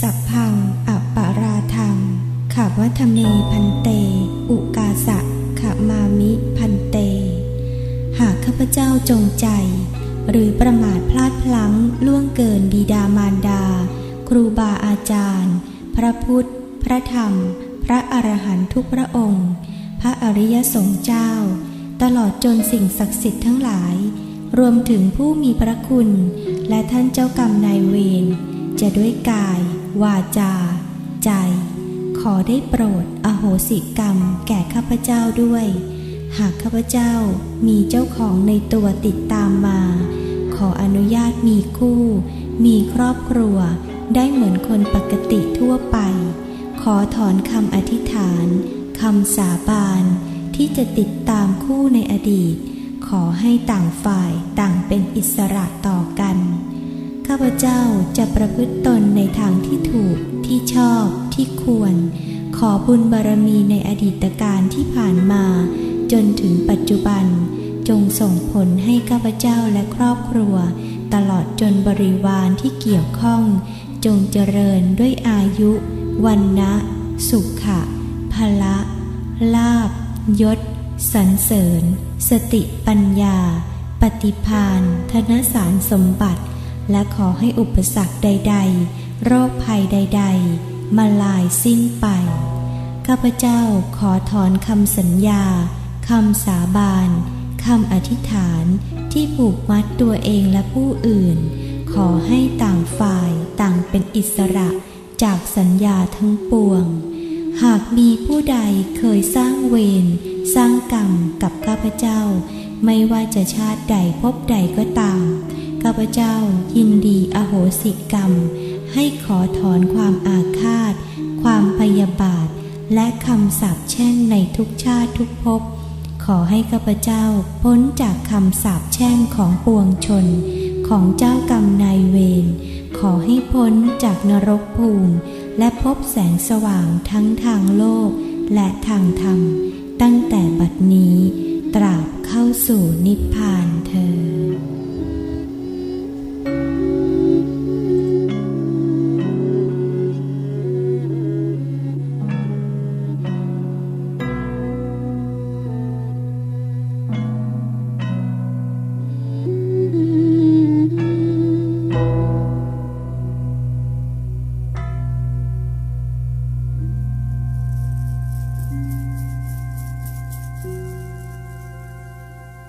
สัพพังอัปปาราธังขวัธเมพันเต อุกาสะขมามิพันเต หากข้าพเจ้าจงใจ หรือประมาทพลาดพลั้งล่วงเกินบิดามารดา ครูบาอาจารย์ พระพุทธ พระธรรม พระอรหันตุกพระองค์ พระอริยสงฆ์เจ้า ตลอดจนสิ่งศักดิ์สิทธิ์ทั้งหลาย รวมถึงผู้มีพระคุณ และท่านเจ้ากรรมนายเวรจะด้วยกาย วาจา ใจ ขอได้โปรดอโหสิกรรมแก่ข้าพเจ้าด้วย หากข้าพเจ้ามีเจ้าของในตัวติดตามมา ขออนุญาตมีคู่ มีครอบครัว ได้เหมือนคนปกติทั่วไป ขอถอนคำอธิษฐานคำสาบานที่จะติดตามคู่ในอดีต ขอให้ต่างฝ่ายต่างเป็นอิสระต่อกัน พเจ้าจะประพฤติตนในทางที่ถูกที่ชอบที่ควร ขอบุญบารมีในอดีตการที่ผ่านมา จนถึงปัจจุบัน จงส่งผลให้ข้าพเจ้าและครอบครัว ตลอดจนบริวารที่เกี่ยวข้อง จงเจริญด้วยอายุ วันนะสุขะพละลาบยศสรรเสริญ สติปัญญา ปฏิพานธนสารสมบัติ และขอให้อุปสรรคใด ๆ โรคภัยใด ๆ มาลายสิ้นไป ข้าพเจ้าขอถอนคำสัญญาคำสาบานคำอธิษฐานที่ผูกมัดตัวเองและผู้อื่น ขอให้ต่างฝ่ายต่างเป็นอิสระจากสัญญาทั้งปวง หากมีผู้ใดเคยสร้างเวรสร้างกรรมกับข้าพเจ้า ไม่ว่าจะชาติใดภพใดก็ตาม ข้าพเจ้ายินดีอโหสิกรรม ให้ขอถอนความอาฆาต ความพยาบาท และคำสาปแช่งในทุกชาติทุกภพขอให้ข้าพเจ้าพ้นจากคำสาปแช่งของปวงชน ของเจ้ากรรมนายเวร ขอให้พ้นจากนรกภูมิ และพบแสงสว่างทั้งทางโลกและทางธรรม ตั้งแต่บัดนี้ ตราบเข้าสู่นิพพานเธอ